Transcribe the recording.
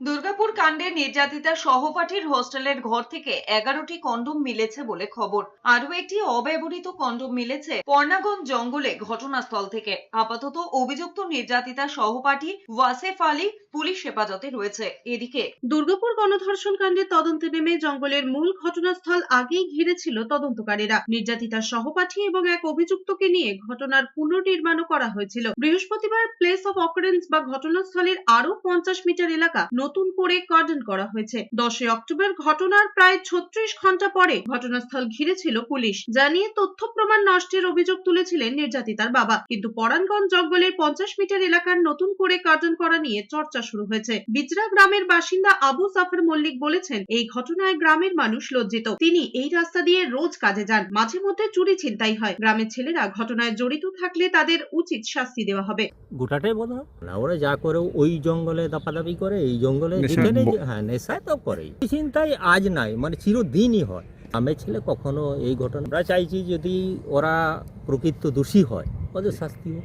দুর্গাপুর কাণ্ডে নির্যাতিতা সহপাঠীর হোস্টেলের ঘর থেকে এগারোটি কন্ডম মিলেছে বলে খবর। আরও একটি অব্যবহৃত কন্ডম মিলেছে পর্ণাগঞ্জ জঙ্গলে ঘটনাস্থল থেকে। আপাতত অভিযুক্ত নির্যাতিতা সহপাঠী ওয়াসেফ আলী পুলিশ হেফাজতে রয়েছে। এদিকে দুর্গাপুর গণধর্ষণ কাণ্ডের তদন্তে নেমে জঙ্গলের মূল ঘটনাস্থল আগেই ঘিরেছিল তদন্তকারীরা। নির্যাতিতার সহপাঠী এবং এক অভিযুক্তকে নিয়ে ঘটনার পুনর্নির্মাণও করা হয়েছিল। বৃহস্পতিবার প্লেস অফ অকারেন্স বা ঘটনাস্থলের আরও পঞ্চাশ মিটার এলাকা নতুন করে কর্ডন করা হয়েছে। দশই অক্টোবর ঘটনার প্রায় ছত্রিশ ঘণ্টা পরে ঘটনাস্থল ঘিরেছিল পুলিশ। জানিয়ে তথ্য প্রমাণ নষ্টের অভিযোগ তুলেছিলেন নির্যাতিতার বাবা। কিন্তু পরানগঞ্জ জঙ্গলের পঞ্চাশ মিটার এলাকার নতুন করে কর্ডন করা নিয়ে চর্চা শুরু হয়েছে। বিজরা গ্রামের বাসিন্দা আবু সাফর মল্লিক বলেছেন এই ঘটনায় গ্রামের মানুষ লজ্জিত। তিনি এই রাস্তা দিয়ে রোজ কাজে যান মাঝে মধ্যে চুরি ছিনতাই হয়। গ্রামের ছেলেরা ঘটনায় জড়িত থাকলে তাদের উচিত শাস্তি দেওয়া হবে। গোটাটাই বোধ না ওরা যা করে ওই জঙ্গলে দাপাদাপি করে এই জঙ্গলে নেশা- যেখানে হ্যাঁ নেশায় তো করেই। চিন্তাই আজ নাই মানে চিরদিনই হয়। আমার ছেলে কখনো এই ঘটনা আমরা চাইছি যদি ওরা প্রকৃত দোষী হয় ওদের শাস্তি হোক।